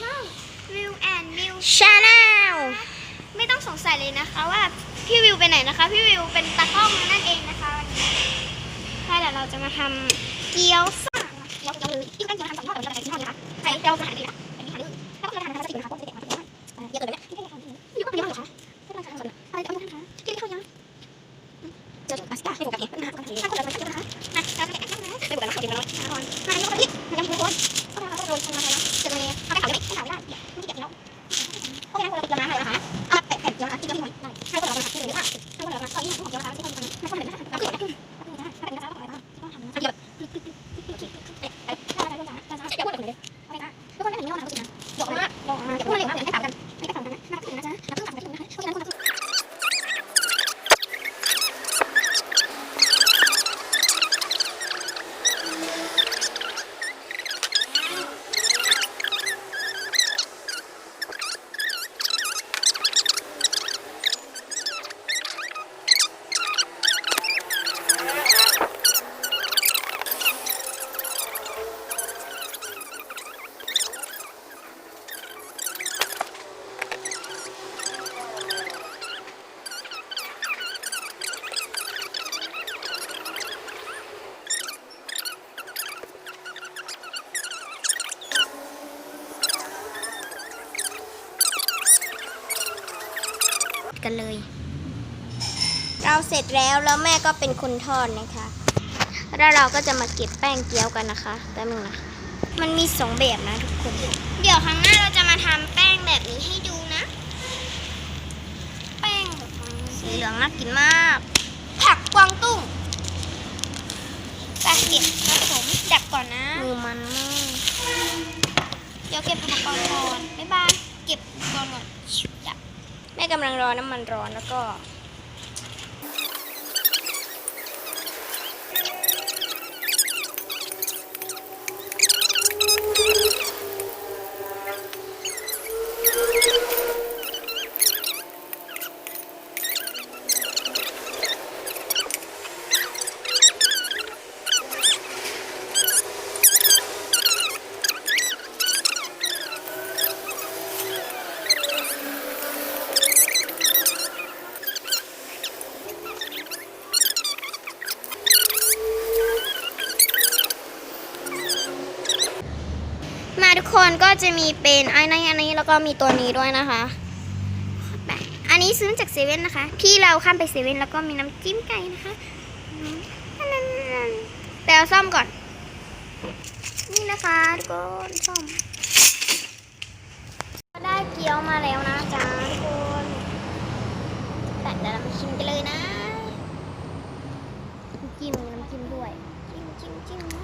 ช่องวิวแอนวิวชาแนลไม่ต้องสงสัยเลยนะคะว่าพี่วิวไปไหนนะคะ พี่วิวเป็นตากล้องนั่นเองนะคะวันนี้ใช่เดี๋ยวเราจะมาทำเกี๊ยวซ่าเกี๊ยวเกี๊ยวเลยที่ตั้งใจทำสองทอดแต่เราจะใส่ชิ้นทอดนะคะใส่เกี๊ยวมาหาดีนะอันนี้หาดีแล้วก็เราทำนะคะจะติดนะคะเพราะจะเด็กมาเยอะเกินเลยเนี่ยอยู่ก็เยอะเหรอคะไม่ต้องทำสดอะไรเอาทำคะกินข้าวยังเจอพาสต้าไม่บุกกับเห็ดนะคะถ้าคนเราไม่กินนะคะมาเราจะแบ่งกันนะไม่บุกกับเรากินแล้วนะมาอันนี้ก็พริกมัน ทำที่อื่นของเดียวนะคะที่ทำกันไม่ต้องเหนื่อนะคะเราขึ้นะขึ้นนะถ้าเป็นกระทะต้องอะไรบ้างต้องทำนะเดี๋ยวเอ๊ะได้ได้ได้ได้เลยอาไปนะทุกคนไม่ถึงเงี้ยนะทุกคนนะเดี๋ยวมาเหมาเดี๋ยวพูดเลยนะเดี๋ยวให้ถามกันให้ถามกันนะมาขึ้นนะจ๊ะมาขึ้นถามกันนะคะเพราะฉะนั้นคนละ กันเลย เราเสร็จแล้วแล้วแม่ก็เป็นคนทอดนะคะ แล้วเราก็จะมาเก็บแป้งเกี๊ยวกันนะคะแป๊บนึงนะคะมันมีสองแบบนะทุกคน เดี๋ยวครั้งหน้าเราจะมาทำแป้งแบบนี้ให้ดูนะ แป้งแบบนี้สีเหลืองน่ากินมาก ผักกวางตุ้งตะเกียบผสมดับก่อนนะมือมันมาก เดี๋ยวเก็บอุปกรณ์ก่อนบ๊ายบาย เก็บอุปกรณ์ก่อนชิบดับ แม่ กำลังรอน้ำมันร้อนแล้วก็ มาทุกคนก็จะมีเป็นไอ้นี่อันนี้แล้วก็มีตัวนี้ด้วยนะคะแบบอันนี้ซื้อจากเซเว่นนะคะ พี่เราข้ามไปเซเว่นแล้วก็มีน้ำจิ้มไก่นะคะแต่เอาซ่อมก่อน นี่นะคะทุกคนซ่อมได้เกี๊ยวมาแล้วนะจ๊ะทุกคนแต่เดี๋ยวเรามาชิมกันเลยนะน้ำจิ้มน้ำจิ้มด้วยจิ้มจิ้มจิ้มนะ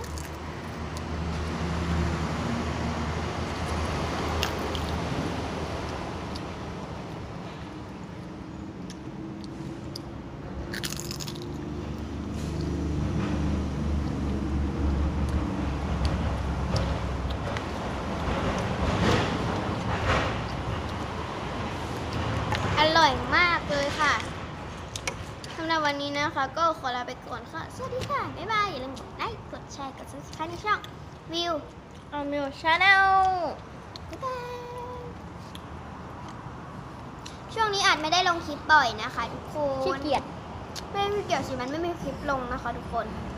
อร่อยมากเลยค่ะสำหรับ วันนี้นะคะก็ขอลาไปก่อนค่ะ สวัสดีค่ะ บ๊ายบาย อย่าลืมกดไลค์ กดแชร์ กด subscribe ในช่องวิวอมิวชาแนลบ๊ายบาย ช่วงนี้อาจไม่ได้ลงคลิปบ่อยนะคะ ทุกคนขี้เกียจไม่ไม่เกี่ยวสิมันไม่มีคลิปลงนะคะ ทุกคนใ